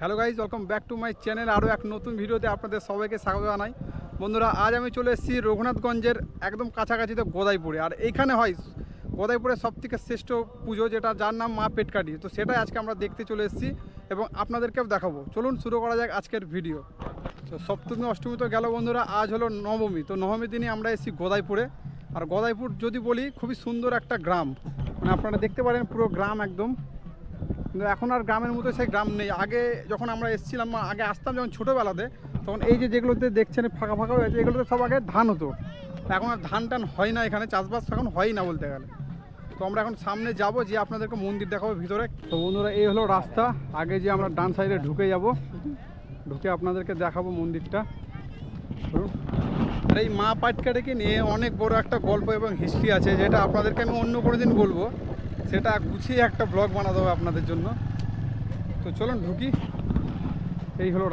Hello guys welcome back to my channel আরও এক নতুন ভিডিওতে আপনাদের সবাইকে স্বাগত জানাই। বন্ধুরা, আজ আমি চলে এসেছি রঘুনাথগঞ্জের একদম কাছাকাছিতে গোদাইপুরে। আর এইখানে হয় গোদাইপুরের সবথেকে শ্রেষ্ঠ পুজো যেটা, যার নাম মা পেটকাটি তো সেটাই আজকে আমরা দেখতে চলে এসেছি এবং আপনাদেরকেও দেখাবো। চলুন শুরু করা যাক আজকের ভিডিও। তো সপ্তমী, অষ্টমী তো গেল বন্ধুরা, আজ হলো নবমী। তো নবমীর দিনে আমরা এসেছি গোদাইপুরে। আর গোদাইপুর যদি বলি, খুবই সুন্দর একটা গ্রাম। মানে আপনারা দেখতে পারেন পুরো গ্রাম একদম। কিন্তু এখন আর গ্রামের মতো সেই গ্রাম নেই। আগে যখন আমরা এসেছিলাম আগে আসতাম যখন ছোটোবেলাতে, তখন এই যে যেগুলোতে দেখছেন ফাঁকা ফাঁকা হয়েছে এগুলোতে সব আগে ধান হতো। এখন আর ধান টান হয় না এখানে, চাষবাস এখন হয় না বলতে গেলে। তো আমরা এখন সামনে যাব যে আপনাদেরকে মন্দির দেখাবো ভিতরে। তো বন্ধুরা, এই হলো রাস্তা। আগে যে আমরা ডান সাইডে ঢুকে যাব। ঢুকে আপনাদেরকে দেখাবো মন্দিরটা। এই মা পাটকাটাকে নিয়ে অনেক বড় একটা গল্প এবং হিস্ট্রি আছে, যেটা আপনাদেরকে আমি অন্য কোনো দিন বলব। সেটা গুছিয়ে একটা ব্লগ বানাতে হবে আপনাদের জন্য। তো চলুন ঢুকি। এই হলো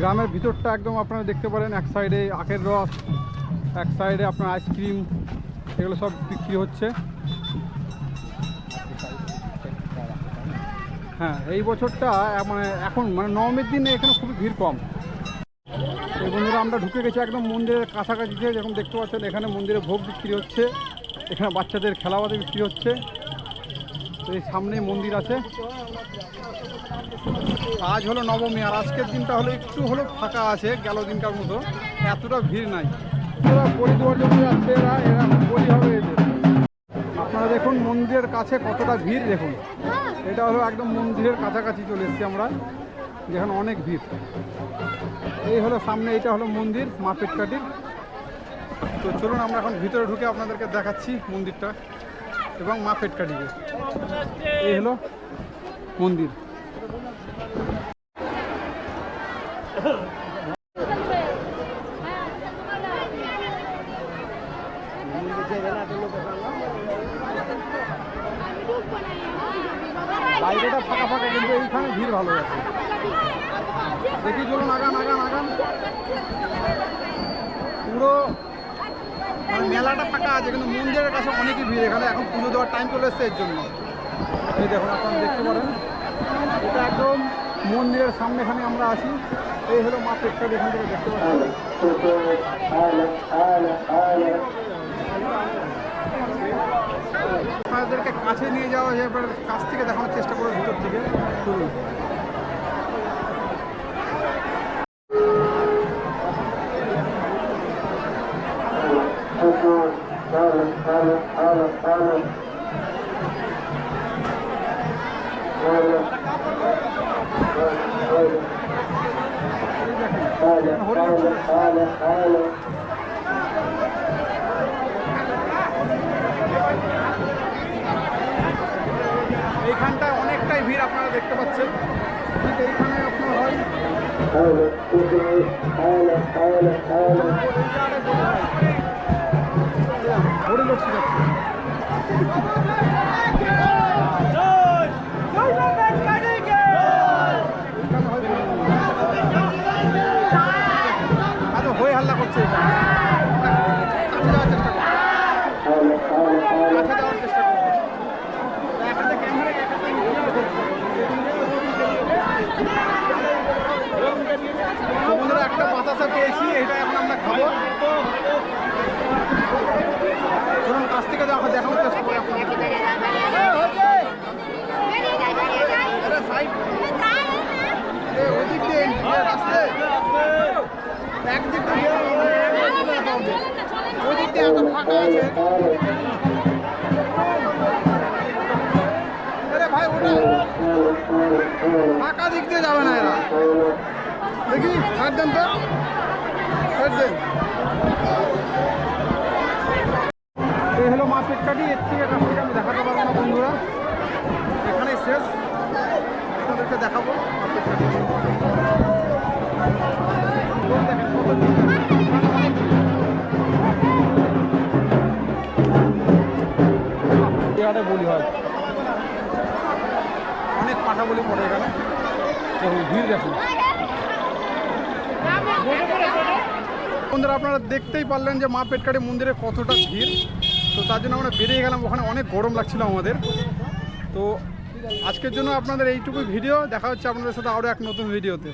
গ্রামের ভিতরটা একদম আপনারা দেখতে পারেন, এক সাইডে আখের রস, এক সাইডে আপনার আইসক্রিম এগুলো সব বিক্রি হচ্ছে। হ্যাঁ এই বছরটা মানে এখন মানে নবমীর দিনে এখানে খুবই ভিড় কম। এই বন্ধুরা, আমরা ঢুকে গেছি একদম মন্দিরের কাছাকাছিতে যেরকম দেখতে পাচ্ছেন, এখানে মন্দিরে ভোগ বিক্রি হচ্ছে। এখানে বাচ্চাদের খেলাবাদে বিক্রি হচ্ছে। এই সামনে মন্দির আছে। আজ হলো নবমী, আর আজকের দিনটা হলো একটু হলো ফাঁকা আছে, গেল দিনকার মতো। এতটা ভিড় নাই। এরা আপনারা দেখুন মন্দিরের কাছে কতটা ভিড়, দেখুন। এটা হলো একদম মন্দিরের কাছাকাছি চলে এসেছি আমরা, যেখানে অনেক ভিড়। এই হলো সামনে এটা হলো মন্দির, মা পেটকাটির তো চলুন আমরা এখন ভিতরে ঢুকে আপনাদেরকে দেখাচ্ছি মন্দিরটা এবং মা পেটকাটিকে এই হলো মন্দির। বাইরেটা ফাঁকা ফাঁকা, কিন্তু এইখানে ভিড় ভালো আছে। দেখি চলুন আগান আগান আগান। পুরো মানে মেলাটা ফাঁকা আছে, কিন্তু মন্দিরের কাছে অনেকই ভিড়। এখানে এখন পুজো দেওয়ার টাইম চলে এসছে এর জন্য। এই দেখুন, আপনারা দেখতে পারেন। এটা একদম মন্দিরের সামনে এখানে আমরা আছি। এই হলো মা পেটটা এখান থেকে দেখতে পাচ্ছি কাছে নিয়ে যাওয়া যায়, এবার কাছ থেকে দেখানোর চেষ্টা করব ভিতর থেকে। চলুন এইখানটায় অনেকটাই ভিড় আপনারা দেখতে পাচ্ছেন। এইখানে আপনার হয়। আছে। ভাই ওটা ফাঁকা দিক দিয়ে যাবে না এরা। দেখি ছাড় তো। ছাড় এই হলো মা পেটকাটি এর থেকে কাছ থেকে আমি দেখাতে পারব না, বন্ধুরা। এখানেই শেষ। আপনাদেরকে দেখাবো মা পেটকাটি বলি পড়ে এখানে। ভিড় দেখুন। বন্ধুরা, আপনারা দেখতেই পারলেন যে মা পেটকাটি মন্দিরে কতটা ভিড়। তো তার জন্য আমরা বেরিয়ে গেলাম, ওখানে অনেক গরম লাগছিল আমাদের। তো আজকের জন্য আপনাদের এইটুকু ভিডিও। দেখা হচ্ছে আপনাদের সাথে আরও এক নতুন ভিডিওতে।